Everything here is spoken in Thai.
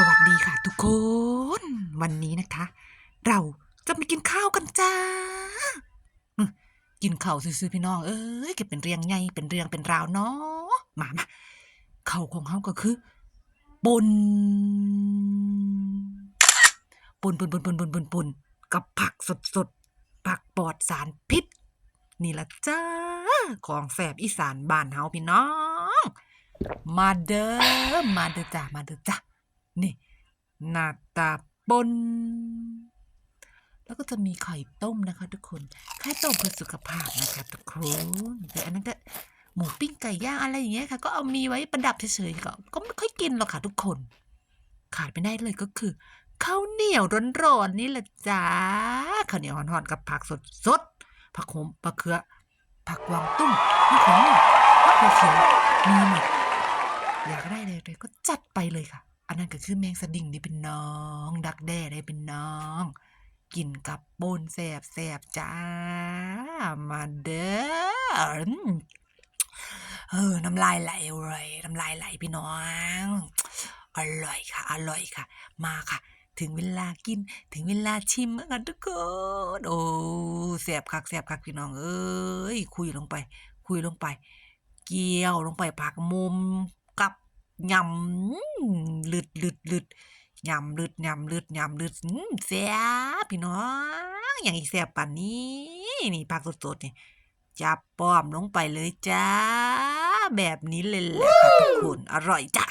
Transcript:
สวัสดีค่ะทุกคน วันนี้นะคะ เราจะไปกินข้าวกันจ้า กินข้าวซื่อๆพี่น้องเอ้ยเก็บเป็นเรียงใหญ่เป็นเรียงเป็นราวเนาะมามาข้าวของเขาก็คือปนปนปนปนปนปนปนปนกับผักสดสดๆผักปลอดสารพิษ นี่ละจ้า ของแสบอีสานบ้านเฮาพี่น้อง มาเด้อมาเด้อจ้ามาเด้อจ้า นี่หน้าตาปนแล้วก็จะมีไข่ต้มนะคะ ทุกคน ไข่ต้มเพื่อสุขภาพนะคะทุกคนแต่อันนั้นก็หมูปิ้งไก่ย่างอะไรอย่างเงี้ยค่ะ ก็เอามีไว้ประดับเฉยๆก็ก็ไม่ค่อยกินหรอกค่ะ ทุกคน ขาดไม่ได้เลยก็คือข้าวเหนียวร้อนๆนี่แหละจ้าข้าวเหนียวห่อนๆกับผักสดๆผักโขมผักเขือผักวางตุ้งผักขมผักเขียวมีหมดอยากได้เลยๆก็จัดไปเลยค่ะ อันนั้นก็คือแมงสดิ้งนี่เป็นน้อง ดักแด้ได้เป็นน้อง กินกับปนแสบแสบจ้า มาเด้อเออน้ำลายไหลเลยน้ำลายไหลพี่น้อง อร่อยค่ะ อร่อยค่ะ มาค่ะ ถึงเวลากิน ถึงเวลาชิมแล้วกันทุกคนโอ้แสบคักแสบคักพี่น้องเอ้ยคุยลงไป คุยลงไป เกี่ยวลงไปผักมุม ยำลึดลึดลึดยำลึดยำลึดยำลึดแซ่บพี่น้องอย่างอีแซ่บป่านนี้ นี่ผักสดๆนี่จับป้อมลงไปเลยจ้า แบบนี้เลยแหละค่ะทุกคน อร่อยจ้ะ